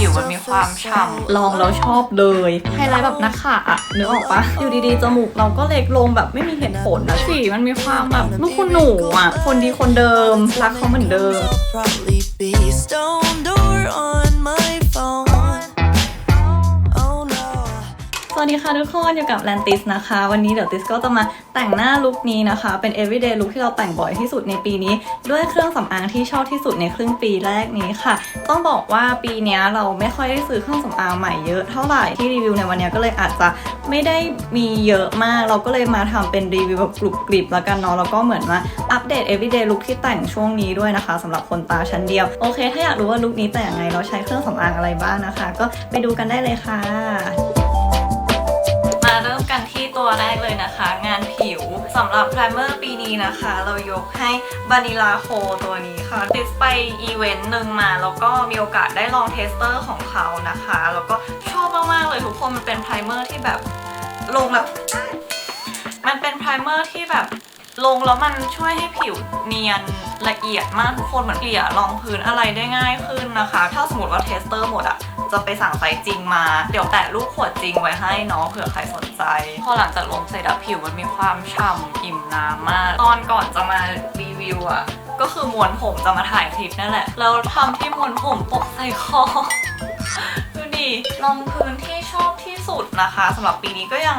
ผิวมัน still มีความ feel ฉ่ so ลองแล้วชอบเลยไฮไลท์แบบนักข่าอะนึกออกปะอยู่ดีๆจมูกเราก็เล็กลงแบบไม่มีเหตุผลนะสีมันมีความแบบลูกคุณหนูอะคนดีคนเดิมรักเขาเหมือนเดิม วัสดีค่ะทุกคนอยู่กับแลนติสนะคะ วันนี้เดี๋ยวติสก็จะมาแต่งหน้าลุคนี้นะคะ เป็น everyday look ที่เราแต่งบ่อยที่สุดในปีนี้ ด้วยเครื่องสำอางที่ชอบที่สุดในครึ่งปีแรกนี้ค่ะ ต้องบอกว่าปีนี้เราไม่ค่อยได้ซื้อเครื่องสำอางใหม่เยอะเท่าไหร่ที่รีวิวในวันนี้ก็เลยอาจจะไม่ได้มีเยอะมาก เราก็เลยมาทำเป็นรีวิวแบบกรุบกริบแล้วกันเนาะแล้วก็เหมือนมาอัปเดต everyday look ที่แต่งช่วงนี้ด้วยนะคะสำหรับคนตาชั้นเดียวโอเค ถ้าอยากรู้ว่าลุคนี้แต่งยังไงเราใช้เครื่องสำอางอะไรบ้างนะคะ ก็ไปดูกันได้เลยค่ะ กันที่ตัวแรกเลยนะคะ งานผิวสำหรับไพรเมอร์ปีนี้นะคะ เรายกให้บานิลาโคตัวนี้ค่ะติดไปอีเวนต์หนึ่งมา แล้วก็มีโอกาสได้ลองเทสเตอร์ของเขานะคะ แล้วก็ชอบมากๆเลยทุกคนมันเป็นไพรเมอร์ที่แบบลงแบบมันเป็นไพรเมอร์ที่แบบ ลงแล้วมันช่วยให้ผิวเนียนละเอียดมากทุกคนเหมือนเกลี่ยรองพื้นอะไรได้ง่ายขึ้นนะคะ ถ้าสมมติว่าเทสเตอร์หมดอะจะไปสั่งไซส์จริงมา เดี๋ยวแปะรูปขวดจริงไว้ให้เนาะเผื่อใครสนใจ พอหลังจากลงเสร็จอะผิวมันมีความฉ่ำอิ่มน้ำมาก ตอนก่อนจะมารีวิวอะก็คือมวนผมจะมาถ่ายคลิปนั่นแหละ แล้วทำที่มวนผมปกใส่คอดูดิรองพื้นที่ชอบที่สุดนะคะสำหรับปีนี้ก็ยัง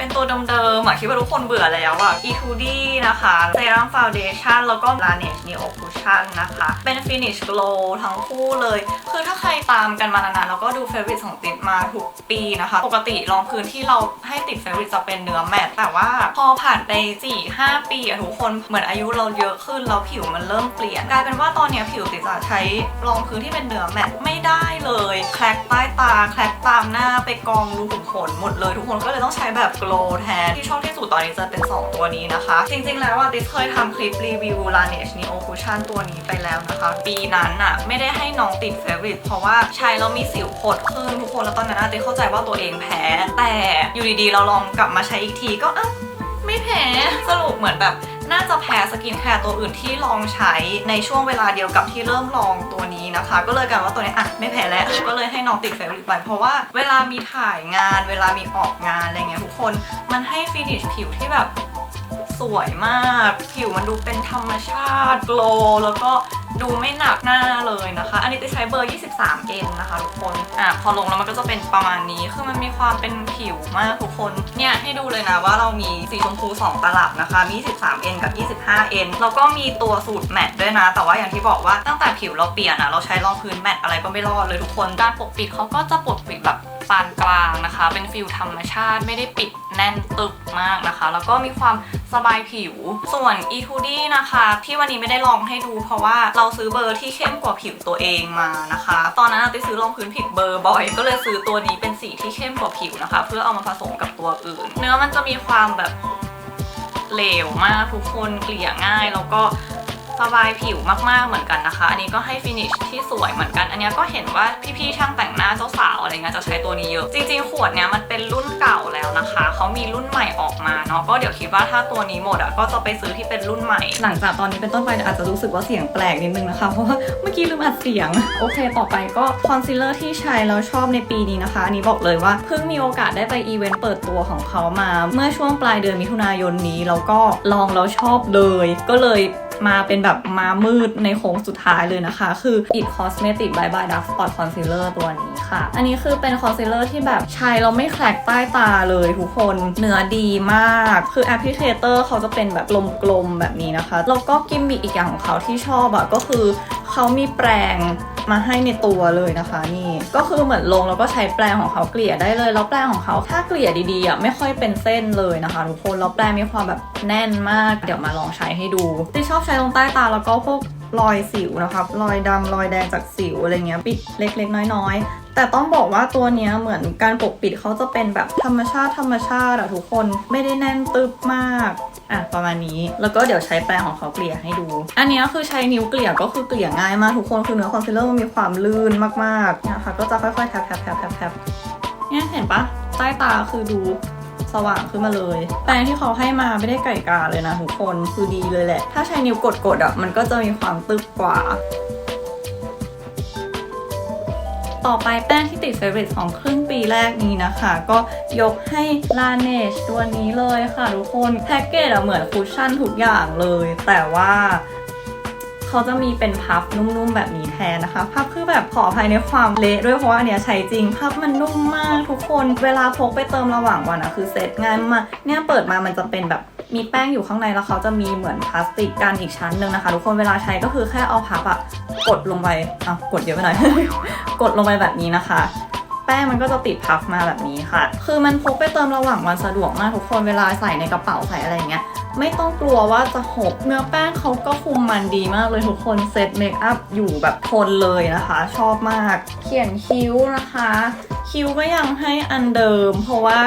เป็นตัวเดิมๆอะคิดว่าทุกคนเบื่อแล้วอะ E2D นะคะเซรั่มฟ u วเดชั่นแล้วก็ Laneige Neo Cushion นะคะ เป็น Finish Glow ทั้งคู่เลย คือถ้าใครตามกันมานานๆแล้วก็ดูเฟ v o r i t e ของติดมาทุกปีนะคะ ปกติรองพื้นที่เราให้ติดเฟ v o r i t e จะเป็นเนื้อแมตต์แต่ว่าพอผ่านไป 4-5 ปีอะทุกคนเหมือนอายุเราเยอะขึ้นแล้วผิวมันเริ่มเปลี่ยนกลายเป็นว่าตอนเนี้ยผิวติดจะใช้รองพื้นที่เป็นเนื้อแมตต์ไม่ได้เลยแคลกใต้ตาแคลกตามหน้าไปกองรูขุมขนหมดเลย ทุกคนก็เลยต้องใช้แบบโลแทน ที่ชอบที่สุดตอนนี้จะเป็น 2 ตัวนี้นะคะ จริงๆแล้วอะติสเคยทำคลิปรีวิว Laneige Neo Cushion ตัวนี้ไปแล้วนะคะ ปีนั้นอะไม่ได้ให้น้องติดเฟเวอร์เพราะว่าใช้แล้วมีสิวผดขึ้นทุกคนแล้วตอนนั้นอะติสเข้าใจว่าตัวเองแพ้ แต่อยู่ดีๆ เราลองกลับมาใช้อีกทีก็อ้าวไม่แพ้สรุปเหมือนแบบ น่าจะแพ้สกินแคร์ตัวอื่นที่ลองใช้ในช่วงเวลาเดียวกับที่เริ่มลองตัวนี้นะคะ ก็เลยกลายว่าตัวนี้อะไม่แพ้แล้ว ก็เลยให้น้องติดเฟรนไปเพราะว่าเวลามีถ่ายงาน เวลามีออกงานอะไรเงี้ยทุกคนมันให้ฟินิชผิวที่แบบสวยมาก ผิวมันดูเป็นธรรมชาติโกลแล้วก็ดูไม่หนักหน้าเลยนะคะอั ช้เบอร์ 23N นะคะทุกคน อะพอลงแล้วมันก็จะเป็นประมาณนี้ คือมันมีความเป็นผิวมากทุกคน เนี่ยให้ดูเลยนะว่าเรามีสีชมพู 2 ตลับนะคะ มี 23N กับ 25N แล้วก็มีตัวสูตรแมตต์ด้วยนะ แต่ว่าอย่างที่บอกว่าตั้งแต่ผิวเราเปลี่ยนอะเราใช้รองพื้นแมตต์อะไรก็ไม่รอดเลยทุกคน การปกปิดเขาก็จะปกปิดแบบ ปานกลางนะคะ เป็นฟิลธรรมชาติไม่ได้ปิดแน่นตึกมากนะคะ แล้วก็มีความสบายผิว ส่วน E2D นะคะที่วันนี้ไม่ได้ลองให้ดู เพราะว่าเราซื้อเบอร์ที่เข้มกว่าผิวตัวเองมานะคะ ตอนนั้นติซื้อรองพื้นผิดเบอร์บ่อย ก็เลยซื้อตัวนี้เป็นสีที่เข้มกว่าผิวนะคะ เพื่อเอามาผสมกับตัวอื่น เนื้อมันจะมีความแบบเหลวมากทุกคนเกลี่ยง่ายแล้วก็ สบายผิวมากๆเหมือนกันนะคะ อันนี้ก็ให้ฟินิชที่สวยเหมือนกัน อันนี้ก็เห็นว่าพี่ๆช่างแต่งหน้าเจ้าสาวอะไรเงี้ยจะใช้ตัวนี้เยอะ จริงๆ ขวดเนี้ยมันเป็นรุ่นเก่าแล้วนะคะ เขามีรุ่นใหม่ออกมาเนาะ ก็เดี๋ยวคิดว่าถ้าตัวนี้หมดอะก็จะไปซื้อที่เป็นรุ่นใหม่ หลังจากตอนนี้เป็นต้นไปอาจจะรู้สึกว่าเสียงแปลกนิดนึงนะคะ เพราะว่าเมื่อกี้ลืมอัดเสียง โอเค ต่อไปก็คอนซีลเลอร์ที่ใช้แล้วชอบในปีนี้นะคะ อันนี้บอกเลยว่าเพิ่งมีโอกาสได้ไปอีเวนต์เปิดตัวของเขามา เมื่อช่วงปลายเดือนมิถุนายนนี้แล้วก็ลองแล้วชอบเลย ก็เลย มาเป็นแบบมามืดในโค้งสุดท้ายเลยนะคะ คือ It Cosmetic Bye Bye Dark Spot Concealer ตัวนี้ค่ะ อันนี้คือเป็นคอนซีลเลอร์ที่แบบใช้เราไม่แคลกใต้ตาเลยทุกคนเนื้อดีมาก คือแอปพลิเคเตอร์เขาจะเป็นแบบกลมๆแบบนี้นะคะ แล้วก็กิมมิคอีกอย่างของเขาที่ชอบอะก็คือเขามีแปรงมาให้ในตัวเลยนะคะนี่ก็คือเหมือนลงแล้วก็ใช้แปรงของเขาเกลี่ยได้เลยแล้วแปรงของเขาถ้าเกลี่ยดีๆอะไม่ค่อยเป็นเส้นเลยนะคะทุกคนแล้วแปรงมีความแบบแน่นมาก เดี๋ยวมาลองใช้ให้ดูที่ชอบใช้ตรงใต้ตาแล้วก็พวกรอยสิวนะคะรอยดำรอยแดงจากสิวอะไรเงี้ยปิดเล็กๆ น้อยๆ แต่ต้องบอกว่าตัวเนี้ยเหมือนการปกปิดเขาจะเป็นแบบธรรมชาติธรรมชาติอะทุกคนไม่ได้แน่นตึบมากอะประมาณนี้ แล้วก็เดี๋ยวใช้แปรงของเขาเกลี่ยให้ดู อันนี้คือใช้นิ้วเกลี่ยก็คือเกลี่ยง่ายมากทุกคนคือเนื้อคอนซีลเลอร์มันมีความลื่นมากๆนะคะก็จะค่อยๆแทบแทบแทบแทบแทบเนี่ยเห็นปะใต้ตาคือดูสว่างขึ้นมาเลย แปรงที่เขาให้มาไม่ได้ไก่กาเลยนะทุกคนคือดีเลยแหละ ถ้าใช้นิ้วกดๆอะมันก็จะมีความตึบกว่า ต่อไปแป้งที่ติดเฟเวอร์ของครึ่งปีแรกนี้นะคะ ก็ยกให้ Laneige ตัวนี้เลยค่ะทุกคนแพ็กเกจเหมือนคุชชั่นทุกอย่างเลย แต่ว่าเขาจะมีเป็นพับนุ่มๆ แบบนี้แทนนะคะ พับคือแบบขอภัยในความเละด้วยเพราะว่าอันเนี้ยใช้จริง พับมันนุ่มมากทุกคน เวลาพกไปเติมระหว่างวันอะคือเซ็ตง่ายมากเนี่ยเปิดมามันจะเป็นแบบ มีแป้งอยู่ข้างในแล้วเขาจะมีเหมือนพลาสติกกันอีกชั้นหนึ่งนะคะ ทุกคนเวลาใช้ก็คือแค่เอาพับอะกดลงไปอะกดเยอะไปหน่อย กดลงไปแบบนี้นะคะ แป้งมันก็จะติดพับมาแบบนี้ค่ะ คือมันพกไปเติมระหว่างวันสะดวกมากทุกคนเวลาใส่ในกระเป๋าใส่อะไรอย่างเงี้ยไม่ต้องกลัวว่าจะหก เนื้อแป้งเขาก็คุมมันดีมากเลยทุกคนเซตเมคอัพอยู่แบบทนเลยนะคะ ชอบมาก เขียนคิ้วนะคะ คิ้วก็ยังให้อันเดิม เพราะว่า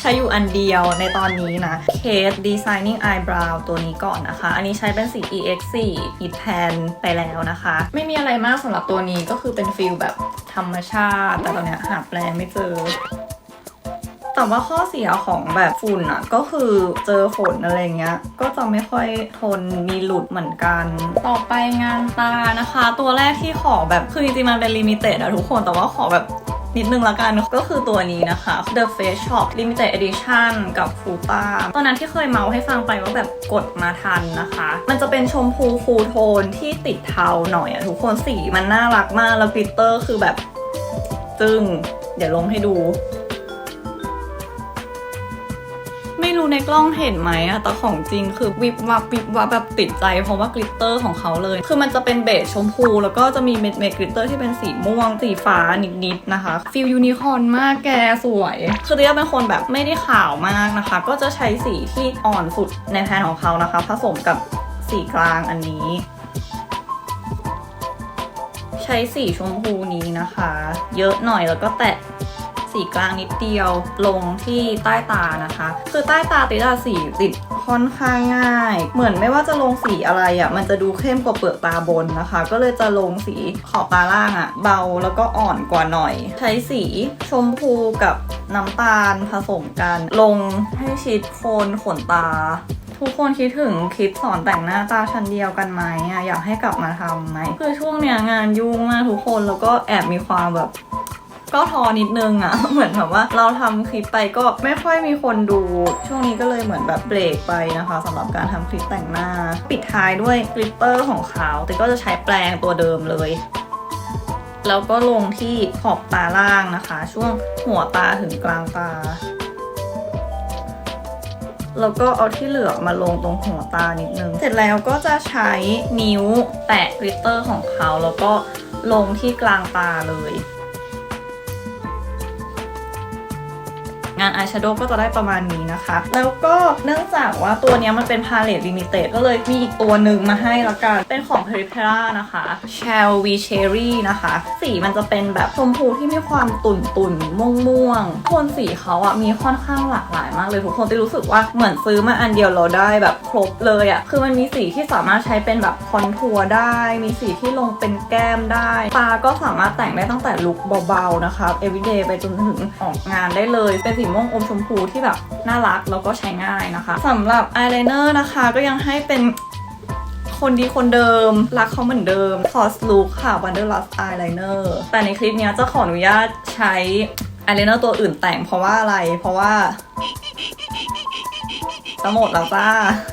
ใช้อยู่อันเดียวในตอนนี้นะ Kate Designing Eyebrow ตัวนี้ก่อนนะคะ อันนี้ใช้เป็นสี EX4 Hit Pan ไปแล้วนะคะ ไม่มีอะไรมากสำหรับตัวนี้ก็คือเป็นฟิลแบบธรรมชาติ แต่ตอนเนี้ยหาแปลงไม่เจอ แต่ว่าข้อเสียของแบบฝุ่นอะ ก็คือเจอฝนอะไรเงี้ย ก็จะไม่ค่อยทนมีหลุดเหมือนกัน ต่อไปงานตานะคะ ตัวแรกที่ขอแบบคือจริงๆมันเป็นลิมิเต็ดอะทุกคนแต่ว่าขอแบบนิดนึงละกันก็คือตัวนี้นะคะ The Face Shop Limited Edition กับฟูต้าตอนนั้นที่เคยเมาให้ฟังไปว่าแบบกดมาทันนะคะ มันจะเป็นชมพูคูลโทนที่ติดเทาหน่อยอะทุกคนสีมันน่ารักมากแล้วกลิตเตอร์คือแบบจึงเดี๋ยวลงให้ดู รู้ในกล้องเห็นไหมอะแต่ของจริงคือวิบวับวิบวับแบบติดใจ เพราะว่ากลิตเตอร์ของเขาเลย คือมันจะเป็นเบจชมพู แล้วก็จะมีเม็ดเม็ดกลิตเตอร์ที่เป็นสีม่วง สีฟ้านิดๆนะคะฟิลยูนิคอร์นมากแกสวย คือเรียกเป็นคนแบบไม่ได้ขาวมากนะคะ ก็จะใช้สีที่อ่อนสุดในแพนของเขานะคะ ผสมกับสีกลางอันนี้ ใช้สีชมพูนี้นะคะ เยอะหน่อยแล้วก็แตะ สีกลางนิดเดียวลงที่ใต้ตานะคะ คือใต้ตาติดอะสีติดค่อนข้างง่าย เหมือนไม่ว่าจะลงสีอะไรอะ่ะมันจะดูเข้มกว่าเปลือกตาบนนะคะ ก็เลยจะลงสีขอบตาล่างอะ่ะ เบาแล้วก็อ่อนกว่าหน่อย ใช้สีชมพูกับน้ำตาลผสมกัน ลงให้ชิดโคนขนตาทุกคนคิดถึงคลิปสอนแต่งหน้าตาชั้นเดียวกันไหมอะอยากให้กลับมาทำไหมคือช่วงเนี้ยงานยุ่งมากทุกคนแล้วก็แอบมีความแบบ ก็ทอนิดนึงอะเหมือนแบบว่าเราทำคลิปไปก็ไม่ค่อยมีคนดู ช่วงนี้ก็เลยเหมือนแบบเบรกไปนะคะสำหรับการทำคลิปแต่งหน้า ปิดท้ายด้วยกลิตเตอร์ของเขาแต่ก็จะใช้แปรงตัวเดิมเลยแล้วก็ลงที่ขอบตาล่างนะคะ ช่วงหัวตาถึงกลางตา แล้วก็เอาที่เหลือมาลงตรงหัวตานิดนึง เสร็จแล้วก็จะใช้นิ้วแตะกลิตเตอร์ของเขา แล้วก็ลงที่กลางตาเลย งานอายแชโดว์ก็จะได้ประมาณนี้นะคะ แล้วก็เนื่องจากว่าตัวนี้มันเป็นพาเลตลิมิเต็ดก็เลยมีอีกตัวหนึ่งมาให้ละกัน เป็นของ p e r i p e r a นะคะ Shell V Cherry นะคะ สีมันจะเป็นแบบชมพูที่มีความตุ่นตุ่นม่วงม่วงโทนสีเขาอะมีค่อนข้างหลากหลายมากเลยทุกคนที่รู้สึกว่าเหมือนซื้อมาอันเดียวเราได้แบบครบเลยอะคือมันมีสีที่สามารถใช้เป็นแบบคอนทัวร์ได้ มีสีที่ลงเป็นแก้มได้ ตาก็สามารถแต่งได้ตั้งแต่ลุคเบาๆนะคะ everyday ไปจนถึงออกงานได้เลย เป็นสีม่วงอมชมพูที่แบบน่ารักแล้วก็ใช้ง่ายนะคะสำหรับอายไลเนอร์นะคะก็ยังให้เป็นคนดีคนเดิม รักเขาเหมือนเดิม c o s Look ค่ะ Wanderlust Eyeliner แต่ในคลิปนี้จะขออนุญาตใช้อายไลเนอร์ตัวอื่นแต่งเพราะว่าอะไร เพราะว่า จะหมดแล้วจ้า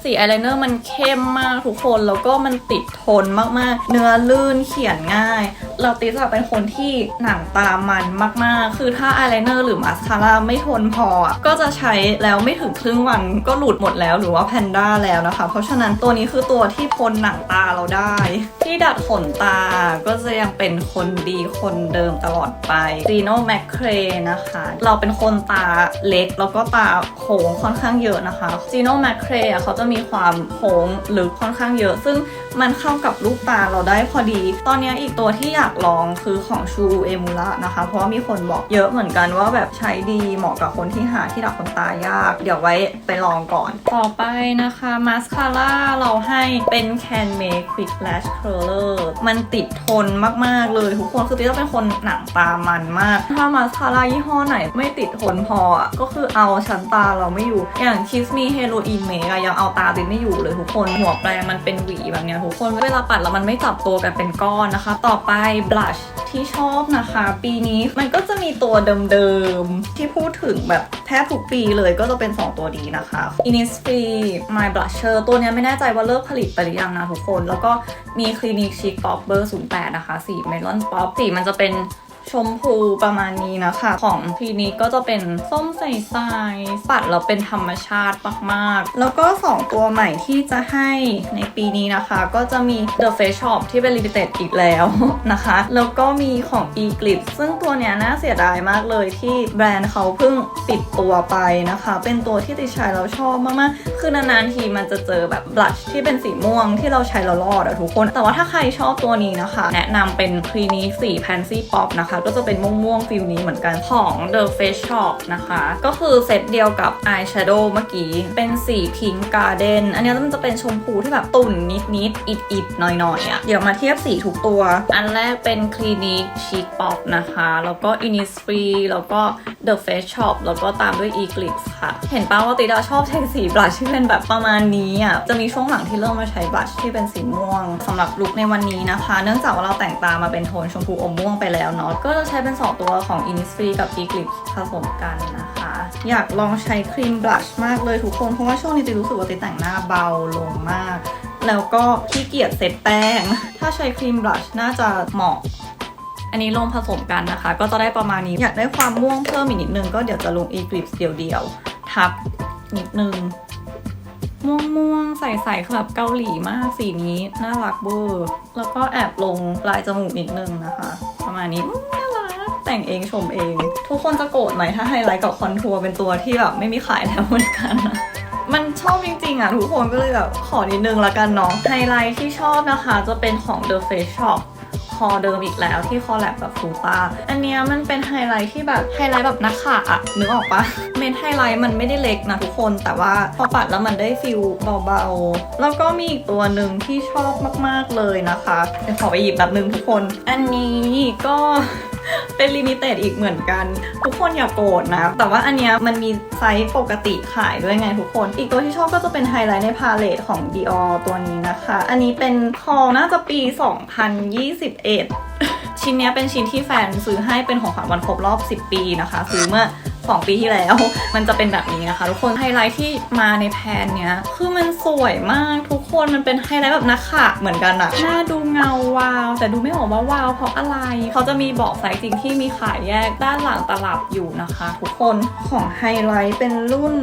สีอายไลเนอร์มันเข้มมากทุกคน แล้วก็มันติดทนมากๆ เนื้อลื่นเขียนง่าย เราติสอะเป็นคนที่หนังตามันมากๆ คือถ้าอายไลเนอร์หรือมาสคาร่าไม่ทนพอ ก็จะใช้แล้วไม่ถึงครึ่งวันก็หลุดหมดแล้วหรือว่าแพนด้าแล้วนะคะ เพราะฉะนั้นตัวนี้คือตัวที่ทนหนังตาเราได้ ที่ดัดขนตาก็จะยังเป็นคนดีคนเดิมตลอดไป Gino m c c r a e นะคะ เราเป็นคนตาเล็กแล้วก็ตาโค้งค่อนข้างเยอะนะคะจีโนแมคเครอะเขาจะมีความโค้งลึกค่อนข้างเยอะ ซึ่ง มันเข้ากับลูกตาเราได้พอดี ตอนนี้อีกตัวที่อยากลองคือของชูเอมูระนะคะ เพราะว่ามีคนบอกเยอะเหมือนกันว่าแบบใช้ดีเหมาะกับคนที่หาที่ดัดขนตายาก เดี๋ยวไว้ไปลองก่อน ต่อไปนะคะมาสคาร่าเราให้เป็น Can Make Quick Lash Curler มันติดทนมาก ๆ เลย ทุกคนคือติ๊กเป็นคนหนังตามันมาก ถ้ามาสคาร่ายี่ห้อไหนไม่ติดทนพอก็คือเอาชั้นตาเราไม่อยู่ อย่าง Kiss Me Heroin Make อะยังเอาตาติดไม่อยู่เลยทุกคนหัวแปรงมันเป็นหวีแบบเนี้ยทุกคนเวลาปัดแล้วมันไม่จับตัวกันเป็นก้อนนะคะ ต่อไปบลัชที่ชอบนะคะ ปีนี้มันก็จะมีตัวเดิมๆ ที่พูดถึงแบบแทบทุกปีเลยก็จะเป็น 2 ตัวดีนะคะ Innisfree My Blusher ตัวนี้ไม่แน่ใจว่าเลิกผลิตไปหรือยังนะทุกคน แล้วก็มี Clinique Chic Pop เบอร์08นะคะ สีเมลอนป๊อปสีมันจะเป็น ชมพูประมาณนี้นะคะ ของทีนี้ก็จะเป็นส้มใสๆปัดแล้วเป็นธรรมชาติมากๆ แล้วก็ 2 ตัวใหม่ที่จะให้ในปีนี้นะคะ ก็จะมี The Face Shop ที่เป็น Limited อีกแล้วนะคะ แล้วก็มีของ e g l i p ซึ่งตัวเนี้ยน่าเสียดายมากเลยที่แบรนด์เขาเพิ่งปิดตัวไปนะคะ เป็นตัวที่ติดใช้แล้วชอบมากๆ คือนานๆทีมันจะเจอแบบบลัชที่เป็นสีม่วงที่เราใช้แล้วรอดอะทุกคน แต่ว่าถ้าใครชอบตัวนี้นะคะ แนะนำเป็นคลีนีสี Pansy Pop นะคะก็จะเป็นม่วงๆฟิลนี้เหมือนกันของ The Face Shop นะคะ ก็คือเซตเดียวกับ Eyeshadow เมื่อกี้ เป็นสี Pink Garden อันนี้มันจะเป็นชมพูที่แบบตุ่นนิดๆอิดๆหน่อยๆอะเดี๋ยวมาเทียบสีทุกตัว อันแรกเป็น Clinique Chic Pop นะคะ แล้วก็ Innisfree แล้วก็ The Face Shop แล้วก็ตามด้วย Eclipse ค่ะ เห็นป้าว่าติดาชอบใช้สีบลัชที่เป็นแบบประมาณนี้อะจะมีช่วงหลังที่เริ่มมาใช้บลัชที่เป็นสีม่วงสำหรับลุคในวันนี้นะคะ เนื่องจากว่าเราแต่งตามาเป็นโทนชมพูอมม่วงไปแล้วเนาะก็จะใช้เป็น 2 ตัวของ Innisfree กับ Eclipse ผสมกันนะคะ อยากลองใช้ครีมบลัชมากเลยทุกคน เพราะว่าช่วงนี้ติรู้สึกว่าติแต่งหน้าเบาลงมาก แล้วก็ขี้เกียจเซตแป้ง ถ้าใช้ครีมบลัชน่าจะเหมาะอันนี้ลงผสมกันนะคะ ก็จะได้ประมาณนี้ อยากได้ความม่วงเพิ่มอีกนิดนึง ก็เดี๋ยวจะลง Eclipse เดียวๆทับนิดนึง ม่วงม่วงๆใสๆคือแบบเกาหลีมากสีนี้น่ารักเบอร์แล้วก็แอบลงลายจมูกนิดนึงนะคะ ประมาณนี้อืมน่ารักแต่งเองชมเอง ทุกคนจะโกรธไหมถ้าไฮไลท์กับคอนทัวร์เป็นตัวที่แบบไม่มีขายแล้วเหมือนกันนะมันชอบจริงๆอะทุกคนก็เลยแบบขอนิดนึงละกันเนาะไฮไลท์ที่ชอบนะคะจะเป็นของ The Face Shop คอเดิมอีกแล้วที่คอแลบกับฟูตาอันเนี้ยมันเป็นไฮไลท์ที่แบบไฮไลท์แบบนักข่าอะนึกออกปะเมนไฮไลท์มันไม่ได้เล็กนะทุกคน แต่ว่าพอปัดแล้วมันได้ฟิลเบาๆ แล้วก็มีอีกตัวหนึ่งที่ชอบมากๆเลยนะคะเดี๋ยวขอไปหยิบแบบนึงทุกคน อันนี้ก็ เป็นลิมิเต็ดอีกเหมือนกัน ทุกคนอย่าโกรธนะ แต่ว่าอันเนี้ยมันมีไซส์ปกติขายด้วยไงทุกคน อีกตัวที่ชอบก็จะเป็นไฮไลท์ในพาเลตของ Dior ตัวนี้นะคะ อันนี้เป็นคอน่าจะปี 2021 ชิ้นเนี้ยเป็นชิ้นที่แฟนซื้อให้เป็นของขวัญวันครบรอบ 10 ปีนะคะ ซื้อเมื่อ 2 ปีที่แล้ว มันจะเป็นแบบนี้นะคะ ทุกคนไฮไลท์ที่มาในแพนเนี้ยคือมันสวยมากทุกคนมันเป็นไฮไลท์แบบนักข่าเหมือนกันอะหน้าดูเงาวาว แต่ดูไม่ออกว่าวาวเพราะอะไร เขาจะมีบอกไซส์จริงที่มีขายแยกด้านหลังตลับอยู่นะคะ ทุกคนของไฮไลท์เป็นรุ่น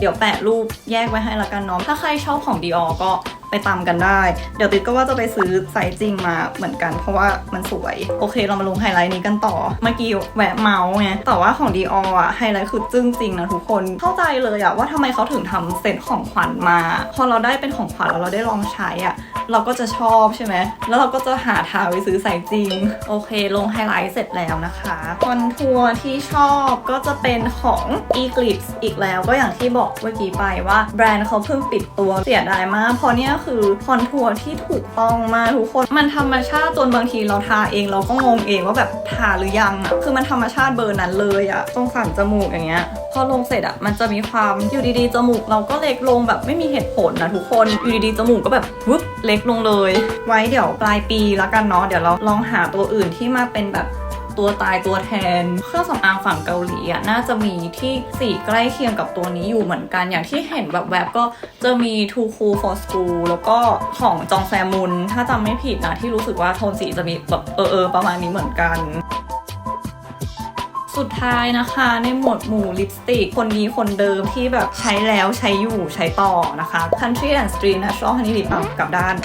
เดี๋ยวแปะรูปแยกไว้ให้ละกันเนาะถ้าใครชอบของ Dior ก็ ไปตามกันได้ เดี๋ยวติ๊กก็ว่าจะไปซื้อไซส์จริงมาเหมือนกัน เพราะว่ามันสวย โอเค เรามาลงไฮไลท์นี้กันต่อ เมื่อกี้แวะเมาส์ไง แต่ว่าของ Dior อะไฮไลท์คือจึ้งจริงนะทุกคน เข้าใจเลยอะว่าทำไมเขาถึงทำเซตของขวัญมา พอเราได้เป็นของขวัญแล้วเราได้ลองใช้อะเราก็จะชอบใช่ไหม แล้วเราก็จะหาทางไปซื้อไซส์จริง โอเค ลงไฮไลท์เสร็จแล้วนะคะคอนทัวร์ที่ชอบก็จะเป็นของ Eclipse อีกแล้วก็อย่างที่บอกเมื่อกี้ไปว่าแบรนด์เขาเพิ่งปิดตัวเสียดายมากเพราะเนี่ยคือคอนทัวร์ที่ถูกต้องมากทุกคน มันธรรมชาติจนบางทีเราทาเองเราก็งงเองว่าแบบทาหรือยังอะคือมันธรรมชาติเบอร์นั้นเลยอะตรงสันจมูกอย่างเงี้ยพอลงเสร็จอะมันจะมีความอยู่ดีๆจมูกเราก็เล็กลงแบบไม่มีเหตุผลนะทุกคนอยู่ดีๆจมูกก็แบบวึบเล็กลงเลย ไว้เดี๋ยวปลายปีแล้วกันเนาะเดี๋ยวเราลองหาตัวอื่นที่มาเป็นแบบ ตัวตายตัวแทน เครื่องสำอางฝั่งเกาหลีอะน่าจะมีที่สีใกล้เคียงกับตัวนี้อยู่เหมือนกัน อย่างที่เห็นแบบแวบก็จะมี Too Cool for School แล้วก็ของจองแซมุน ถ้าจำไม่ผิดนะที่รู้สึกว่าโทนสีจะมีแบบเออเออประมาณนี้เหมือนกันสุดท้ายนะคะในหมวดหมู่ลิปสติก คนนี้คนเดิมที่แบบใช้แล้วใช้อยู่ใช้ต่อนะคะ Country and Street Natural Honey Lip อะกลับด้าน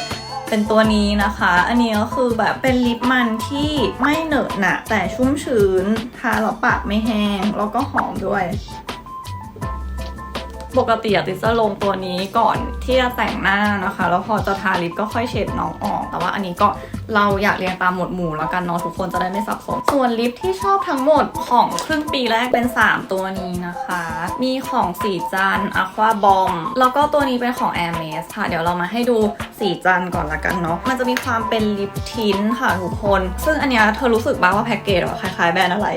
เป็นตัวนี้นะคะ อันนี้ก็คือแบบเป็นลิปมันที่ไม่เหนอะหนะแต่ชุ่มชื้นทาแล้วปากไม่แห้งแล้วก็หอมด้วย ปกติอะติดจะลงตัวนี้ก่อนที่จะแต่งหน้านะคะ แล้วพอจะทาลิปก็ค่อยเช็ดน้องออก แต่ว่าอันนี้ก็เราอยากเรียงตามหมวดหมู่แล้วกันเนาะทุกคนจะได้ไม่สับสน ส่วนลิปที่ชอบทั้งหมดของครึ่งปีแรกเป็น 3 ตัวนี้นะคะ มีของสีจันอะควาบอม แล้วก็ตัวนี้เป็นของ a i r m e s ค่ะ เดี๋ยวเรามาให้ดูสีจันก่อนละกันเนาะ มันจะมีความเป็นลิปทินค่ะทุกคน ซึ่งอันเนี้ยเธอรู้สึกบ้างว่าแพ็กเกจอะคล้ายๆแบรนด์อะไร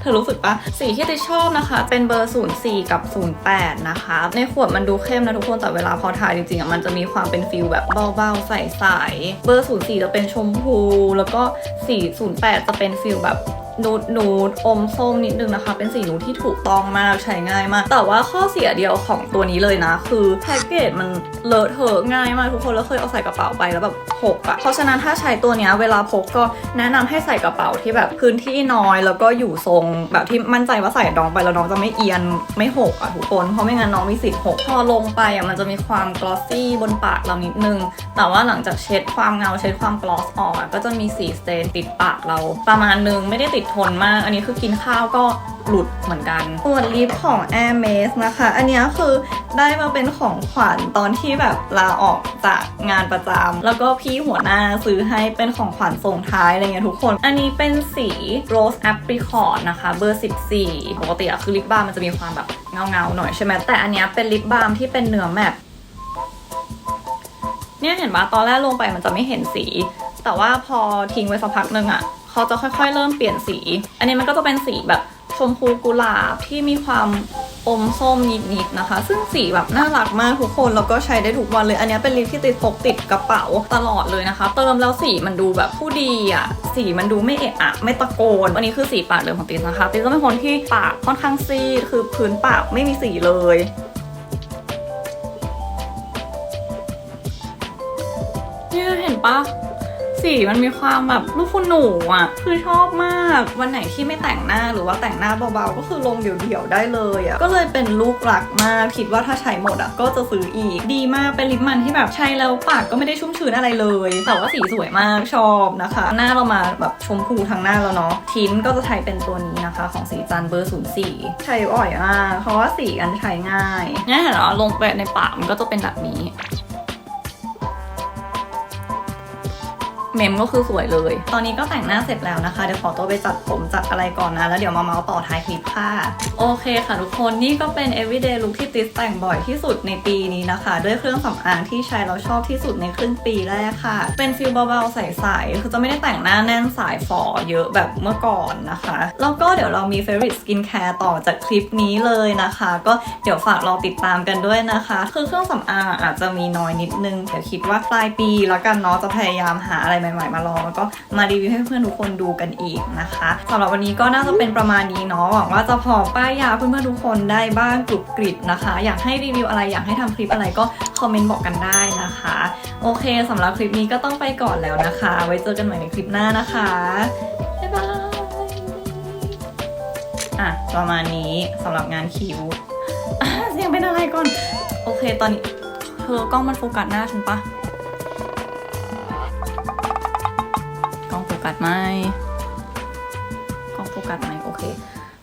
เธอรู้สึกปะสีที่ติชชอบนะคะ เป็นเบอร์ 04 กับ 08 นะคะ ในขวดมันดูเข้มนะทุกคน แต่เวลาพอทาจริงๆอะมันจะมีความเป็นฟิลแบบเบาๆใสๆเบอร์ 04 จะเป็นชมพู แล้วก็สี08 จะเป็นฟิลแบบ นูดนูดอมส้มนิดนึงนะคะ เป็นสีนูดที่ถูกต้องมากใช้ง่ายมาก แต่ว่าข้อเสียเดียวของตัวนี้เลยนะ คือแพ็กเกจมันเลอะเทอะง่ายมากทุกคนแล้วเคยเอาใส่กระเป๋าไปแล้วแบบหกอะเพราะฉะนั้นถ้าใช้ตัวนี้เวลาพกก็แนะนำให้ใส่กระเป๋าที่แบบพื้นที่น้อยแล้วก็อยู่ทรงแบบที่มั่นใจว่าใส่น้องไปแล้วน้องจะไม่เอียนไม่หกอะทุกคนเพราะไม่งั้นน้องมีสิทธิ์หกพอลงไปอะมันจะมีความกลอสซี่บนปากเรานิดนึง แต่ว่าหลังจากเช็ดความเงาเช็ดความกลอสออกอะก็จะมีสีสเตนติดปากเราประมาณนึงไม่ได้ติดทนมาก อันนี้คือกินข้าวก็หลุดเหมือนกันส่วนลิปของ Air m a z นะคะ อันนี้คือได้มาเป็นของขวัญตอนที่แบบลาออกจากงานประจำแล้วก็พี่หัวหน้าซื้อให้เป็นของขวัญส่งท้ายอะไรเงี้ยทุกคน อันนี้เป็นสี Rose Apricot นะคะ เบอร์ 14 ปกติอะคือลิปบาล์มมันจะมีความแบบเงาๆหน่อยใช่ไหมแต่อันนี้เป็นลิปบาล์มที่เป็นเนื้อแมตเนี่ยเห็นปะตอนแรกลงไปมันจะไม่เห็นสี แต่ว่าพอทิ้งไว้สักพักหนึ่งอะ เขาจะค่อยๆ เริ่มเปลี่ยนสี อันนี้มันก็จะเป็นสีแบบชมพูกุหลาบที่มีความอมส้มนิดๆนะคะ ซึ่งสีแบบน่ารักมากทุกคนแล้วก็ใช้ได้ทุกวันเลย อันนี้เป็นลิปที่ติดพกติดกระเป๋าตลอดเลยนะคะ เติมแล้วสีมันดูแบบผู้ดีอะ่ะสีมันดูไม่เอะอะไม่ตะโกนอันนี้คือสีปากเดิมของติสนะคะติสก็เป็นคนที่ปากค่อนข้างซีดคือพื้นปากไม่มีสีเลยเนี่ยเห็นปะ สีมันมีความแบบลูกคุณหนูอะ คือชอบมาก วันไหนที่ไม่แต่งหน้าหรือว่าแต่งหน้าเบาๆ ก็คือลงเดี่ยวๆได้เลยอะ ก็เลยเป็นลูกรักมาก คิดว่าถ้าใช้หมดอะก็จะซื้ออีก ดีมาก เป็นลิปมันที่แบบใช้แล้วปากก็ไม่ได้ชุ่มชื้นอะไรเลย แต่ว่าสีสวยมากชอบนะคะ หน้าเรามาแบบชมพูทั้งหน้าแล้วเนาะ ทิ้นก็จะใช้เป็นตัวนี้นะคะ ของสีจันเบอร์ 04 ใช้บ่อยมาก เพราะว่าสีกันใช้ง่ายเนี่ยเห็นเหรอลงไปในปากมันก็จะเป็นแบบนี้ เมมก็คือสวยเลย ตอนนี้ก็แต่งหน้าเสร็จแล้วนะคะ เดี๋ยวขอตัวไปจัดผมจัดอะไรก่อนนะ แล้วเดี๋ยวมาเมาส์ต่อท้ายคลิปค่ะ โอเคค่ะทุกคน นี่ก็เป็น everyday look ที่ติสแต่งบ่อยที่สุดในปีนี้นะคะ ด้วยเครื่องสำอางที่ใช้แล้วชอบที่สุดในครึ่งปีแรกค่ะ เป็นฟิลเบาๆใสๆ คือจะไม่ได้แต่งหน้าแน่นสายฝอเยอะแบบเมื่อก่อนนะคะ แล้วก็เดี๋ยวเรามี favorite skincare ต่อจากคลิปนี้เลยนะคะ ก็เดี๋ยวฝากรอติดตามกันด้วยนะคะ คือเครื่องสำอางอะอาจจะมีน้อยนิดนึงเดี๋ยวคิดว่าปลายปีแล้วกันเนาะจะพยายามหาอะไรใหม่ๆ มาลองแล้วก็มารีวิวให้เพื่อนทุกคนดูกันอีกนะคะสำหรับวันนี้ก็น่าจะเป็นประมาณนี้เนาะหวังว่าจะพอป้ายยาเพื่อนๆทุกคนได้บ้างกรุบกริบนะคะ อยากให้รีวิวอะไรอยากให้ทำคลิปอะไรก็คอมเมนต์บอกกันได้นะคะ โอเคสำหรับคลิปนี้ก็ต้องไปก่อนแล้วนะคะ ไว้เจอกันใหม่ในคลิปหน้านะคะบ๊ายบายอะประมาณนี้สำหรับงานคิวเสียงเป็นอะไรก่อน โอเคตอนนี้เธอกล้องมันโฟกัสหน้าฉันปะ กัสไหมกล้องโฟกัสไหมโอเค